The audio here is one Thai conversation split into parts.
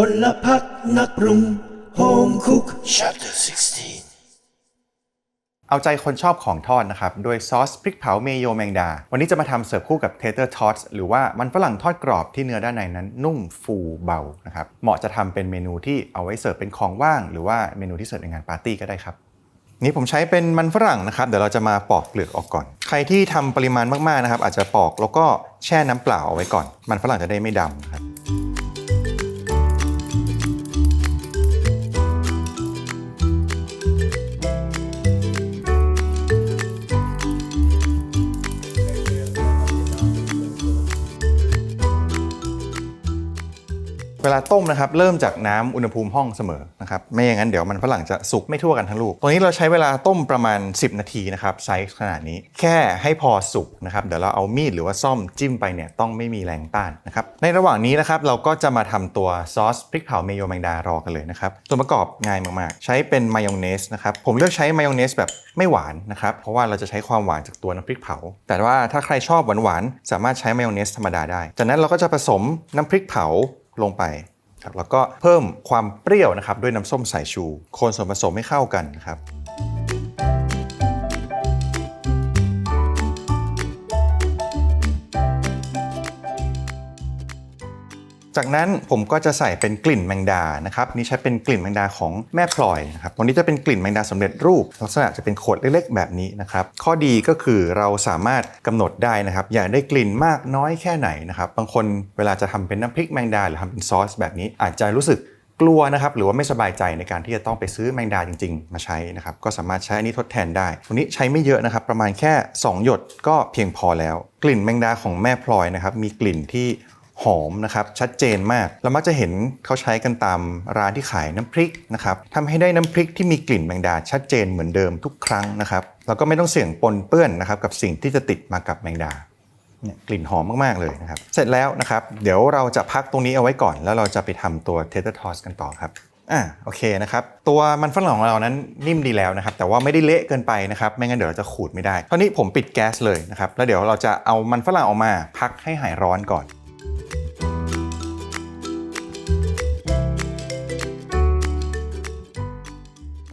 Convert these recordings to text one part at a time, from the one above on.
พลพักนักปรุง Home Cook Chapter 16 เอาใจคนชอบของทอดนะครับด้วยซอสพริกเผาเมโยแมงดา วันนี้จะมาทำเสิร์ฟคู่กับเทเตอร์ทอสหรือว่ามันฝรั่งทอดกรอบที่เนื้อด้านในนั้นนุ่มฟูเบานะครับ เหมาะจะทำเป็นเมนูที่เอาไว้เสิร์ฟเป็นของว่าง หรือว่าเมนูที่เสิร์ฟในงานปาร์ตี้ก็ได้ครับนี่ผมใช้เป็นมันฝรั่งนะครับ เดี๋ยวเราจะมาปอกเปลือกออกก่อน ใครที่ทำปริมาณมากๆนะครับ อาจจะปอกแล้วก็แช่น้ำเปล่าเอาไว้ก่อน มันฝรั่งจะได้ไม่ดำนะครับ เวลาต้มนะครับเริ่มจากน้ำอุณหภูมิห้องเสมอนะครับไม่อย่างนั้นเดี๋ยวมันฝรั่งจะสุกไม่ทั่วกันทั้งลูกตัวนี้เราใช้เวลาต้มประมาณ 10 นาทีนะครับไซส์ขนาดนี้ แค่ให้พอสุกนะครับเดี๋ยวเราเอามีดหรือว่าซ่อมจิ้มไปเนี่ยต้องไม่มีแรงต้านนะครับในระหว่างนี้นะครับเราก็จะมาทำตัวซอสพริกเผาเมโยแมงดารอกันเลยนะครับตัวนประกอบง่ายมากๆ ใช้เป็นมายองเนสนะครับผมเลือกใช้มายองเนสแบบไม่หวานนะครับเพราะว่าเราจะใช้ความหวานจากตัวน้ำพริกเผา แต่ว่าถ้าใครชอบหวานๆสามารถใช้มายองเนสธรรมดาได้ จากนั้นเราก็จะผสมน้ำพริกเผา ลงไปครับแล้วก็เพิ่มความเปรี้ยวนะครับด้วยน้ำส้มสายชู คนส่วนผสมให้เข้ากันนะครับ จากนั้นผมก็จะใส่เป็นกลิ่นแมงดานะครับนี่ใช้เป็นกลิ่นแมงดาของแม่พลอยนะครับตัวนี้จะเป็นกลิ่นแมงดาสำเร็จรูป ลักษณะจะเป็นขวดเล็กๆ แบบนี้นะครับข้อดีก็คือเราสามารถกำหนดได้นะครับอยากได้กลิ่นมากน้อยแค่ไหนนะครับบางคนเวลาจะทำเป็นน้ำพริกแมงดาหรือทำเป็นซอสแบบนี้อาจจะรู้สึกกลัวนะครับหรือว่าไม่สบายใจในการที่จะต้องไปซื้อแมงดาจริง ๆ มาใช้นะครับก็สามารถใช้อันนี้ทดแทนได้ตัวนี้ใช้ไม่เยอะนะครับประมาณแค่ 2 หยดก็เพียงพอแล้ว กลิ่นแมงดาของแม่พลอยนะครับมีกลิ่นที่ หอมนะครับชัดเจนมาก เรามักจะเห็นเขาใช้กันตามร้านที่ขายน้ำพริกนะครับทำให้ได้น้ำพริกที่มีกลิ่นแมงดาชัดเจนเหมือนเดิมทุกครั้งนะครับแล้วก็ไม่ต้องเสี่ยงปนเปื้อนนะครับกับสิ่งที่จะติดมากับแมงดาเนี่ยกลิ่นหอมมาก ๆ เลยนะครับ เสร็จแล้วนะครับ เดี๋ยวเราจะพักตรงนี้เอาไว้ก่อน แล้วเราจะไปทำตัวเทเตอร์ทอสกันต่อครับอ่าโอเคนะครับ ตัวมันฝรั่งของเรานั้นนิ่มดีแล้วนะครับ แต่ว่าไม่ได้เละเกินไปนะครับ ไม่งั้นเดี๋ยวเราจะขูดไม่ได้ตอนนี้ผมปิดแก๊สเลยนะครับ แล้วเดี๋ยวเราจะเอามันฝรั่งออกมาพักให้หายร้อนก่อน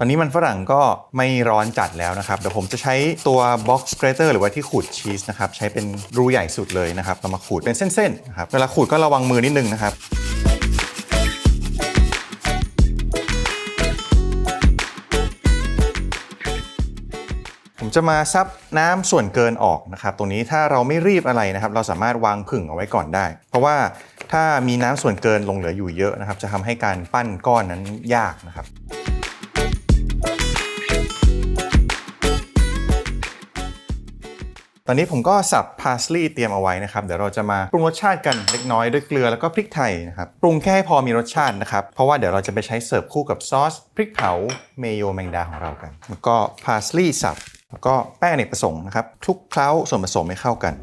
อนนี้มันฝรั่งก็ไม่ร้อนจัดแล้วนะครับ เดี๋ยวผมจะใช้ตัว box grater หรือว่าที่ขูดชีสนะครับ ใช้เป็นรูใหญ่สุดเลยนะครับเรามาขูดเป็นเส้นๆนะครับ เวลาขูดก็ระวังมือนิดนึงนะครับผมจะมาซับน้ำส่วนเกินออกนะครับตรงนี้ถ้าเราไม่รีบอะไรนะครับ เราสามารถวางผึ่งเอาไว้ก่อนได้ เพราะว่าถ้ามีน้ำส่วนเกินลงเหลืออยู่เยอะนะครับ จะทำให้การปั้นก้อนนั้นยากนะครับ อนนี้ผมก็สับพาสลีย์เตรียมเอาไว้นะครับ เดี๋ยวเราจะมาปรุงรสชาติกันเล็กน้อยด้วยเกลือแล้วก็พริกไทยนะครับ ปรุงแค่ให้พอมีรสชาตินะครับ เพราะว่าเดี๋ยวเราจะไปใช้เสิร์ฟคู่กับซอสพริกเผาเมโยแมงดาของเรากัน แล้วก็พาสลีย์สับ แล้วก็แป้งอเนกประสงค์นะครับคลุกเคล้าส่วนผสมให้เข้ากัน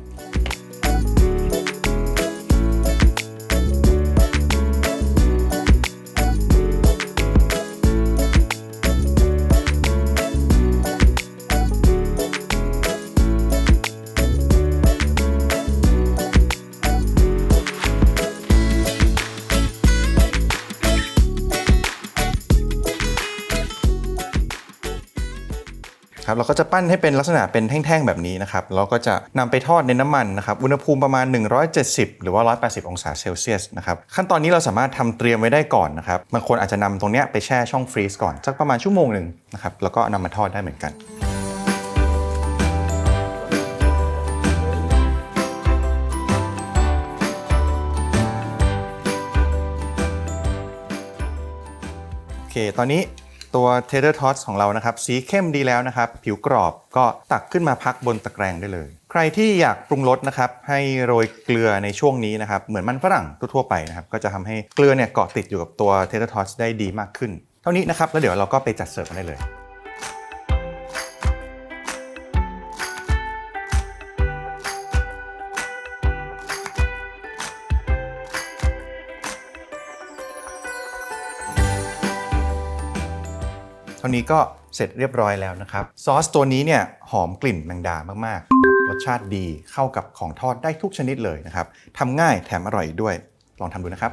ครับเราก็จะปั้นให้เป็นลักษณะเป็นแท่งๆแบบนี้นะครับเราก็จะนำไปทอดในน้ำมันนะครับอุณหภูมิประมาณ 170 หรือว่า 180 องศาเซลเซียสนะครับขั้นตอนนี้เราสามารถทำเตรียมไว้ได้ก่อนนะครับบางคนอาจจะนำตรงเนี้ยไปแช่ช่องฟรีซก่อนสักประมาณชั่วโมงหนึ่งนะครับแล้วก็นำมาทอดได้เหมือนกันโอเคตอนนี้ ตัวเทเดอร์ทอสของเรานะครับ สีเข้มดีแล้วนะครับ ผิวกรอบก็ตักขึ้นมาพักบนตะแกรงได้เลย ใครที่อยากปรุงรสนะครับ ให้โรยเกลือในช่วงนี้นะครับ เหมือนมันฝรั่งทั่วไปนะครับ ก็จะทำให้เกลือเนี่ยเกาะติดอยู่กับตัวเทเดอร์ทอสได้ดีมากขึ้น เท่านี้นะครับแล้วเดี๋ยวเราก็ไปจัดเสิร์ฟกันได้เลยานี้ก็เสร็จเรียบร้อยแล้วนะครับ ซอสตัวนี้เนี่ยหอมกลิ่นแมงดามากๆ รสชาติดีเข้ากับของทอดได้ทุกชนิดเลยนะครับทำง่ายแถมอร่อยด้วย ลองทำดูนะครับ